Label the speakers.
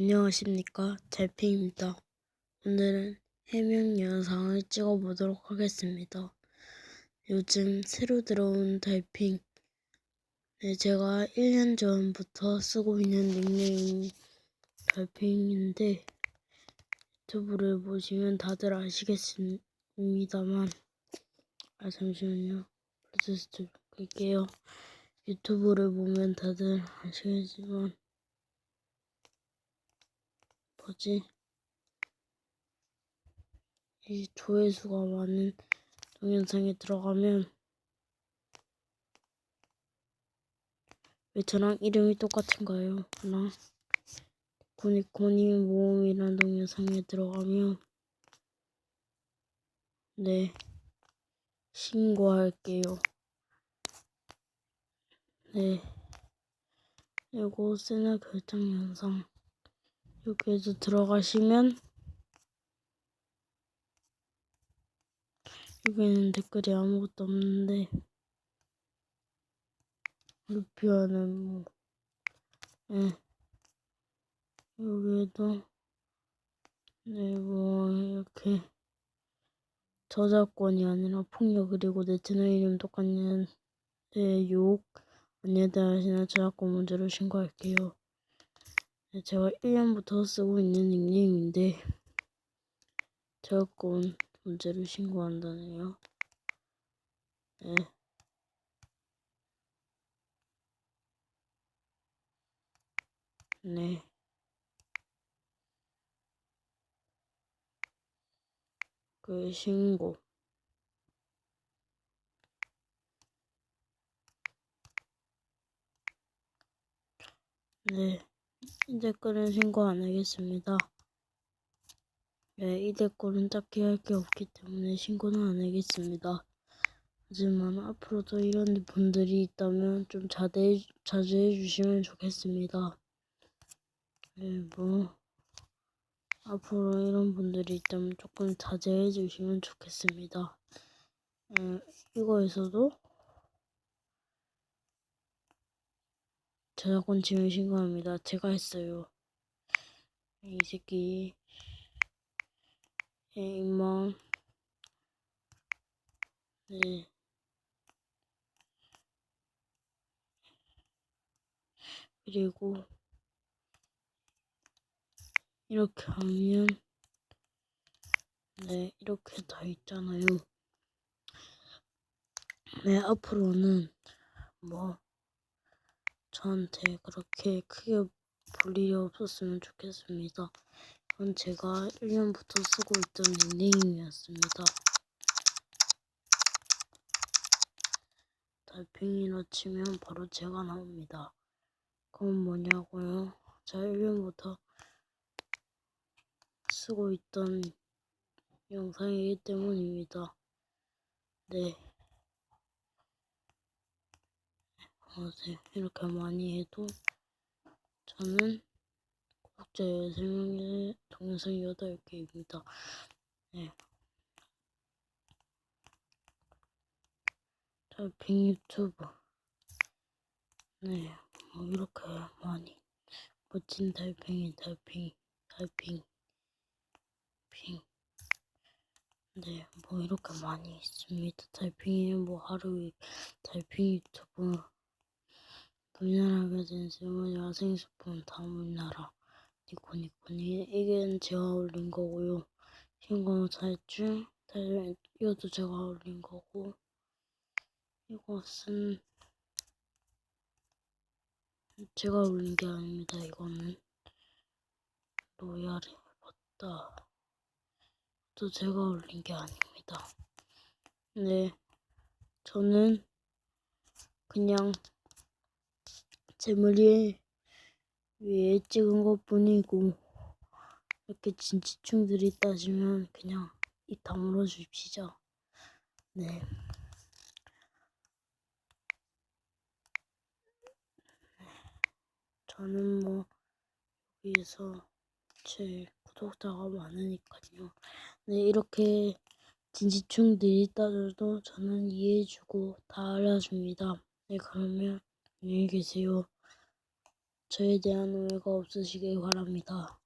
Speaker 1: 안녕하십니까 달팽입니다. 오늘은 해명 영상을 찍어보도록 하겠습니다. 요즘 새로 들어온 달팽 네, 제가 1년 전부터 쓰고 있는 닉네임 달팽인데 유튜브를 보시면 다들 아시겠습니다만 아 잠시만요 브루스트 끌게요 유튜브를 보면 다들 아시겠지만 뭐지? 이 조회수가 많은 동영상에 들어가면 왜 저랑 이름이 똑같은가요? 하나 코니코니 모험이라는 동영상에 들어가면 네 신고할게요. 네 그리고 세나 결정 영상 여기에서 들어가시면 여기는 댓글이 아무것도 없는데 루피아는 뭐 네. 여기에도 네뭐 이렇게 저작권이 아니라 폭력 그리고 내 채널 이름 똑같은 네, 욕 언니에 대하시는 저작권 문제로 신고할게요. 네, 제가 1년부터 쓰고 있는 닉네임인데 저작권 문제로 신고한다네요. 네. 네. 그 신고. 네. 이 댓글은 신고 안 하겠습니다. 네, 이 댓글은 딱히 할 게 없기 때문에 신고는 안 하겠습니다. 하지만 앞으로도 이런 분들이 있다면 좀 자제, 자제해 주시면 좋겠습니다. 네, 뭐, 앞으로 이런 분들이 있다면 조금 자제해 주시면 좋겠습니다. 음, 이거에서도 저작권 침해 신고합니다. 제가 했어요. 이 새끼 에이먼 네. 그리고 이렇게 하면 네 이렇게 다 있잖아요. 네 앞으로는 뭐 저한테 그렇게 크게 볼 일이 없었으면 좋겠습니다. 이건 제가 1년부터 쓰고 있던 닉네임이었습니다. 달팽이로 치면 바로 제가 나옵니다. 그건 뭐냐고요? 제가 1년부터 쓰고 있던 영상이기 때문입니다. 네. 어, 네. 이렇게 많이 해도 저는 국제 여성의 동영상 8개입니다. 네. 달팽이 유튜브. 네. 뭐 이렇게 많이 멋진 달팽이, 달팽이, 달팽이, 팽. 네, 뭐 이렇게 많이 있습니다. 달팽이는 뭐 하루에 달팽이 유튜브 우리나라가 된 세월 야생스폰 다음 우리나라 니코니코니 이게 제가 올린 거고요. 신고 탈출 탈출 이것도 제가 올린 거고 이것은 제가 올린 게 아닙니다. 이거는 로얄이 봤다. 또 제가 올린 게 아닙니다. 네, 저는 그냥 제 머리에 위에 찍은 것 뿐이고 이렇게 진지충들이 따지면 그냥 입 다물어 주십시오. 네. 저는 뭐 여기에서 제 구독자가 많으니까요. 네, 이렇게 진지충들이 따져도 저는 이해해주고 다 알아줍니다. 네, 그러면 안녕히 계세요. 저에 대한 오해가 없으시길 바랍니다.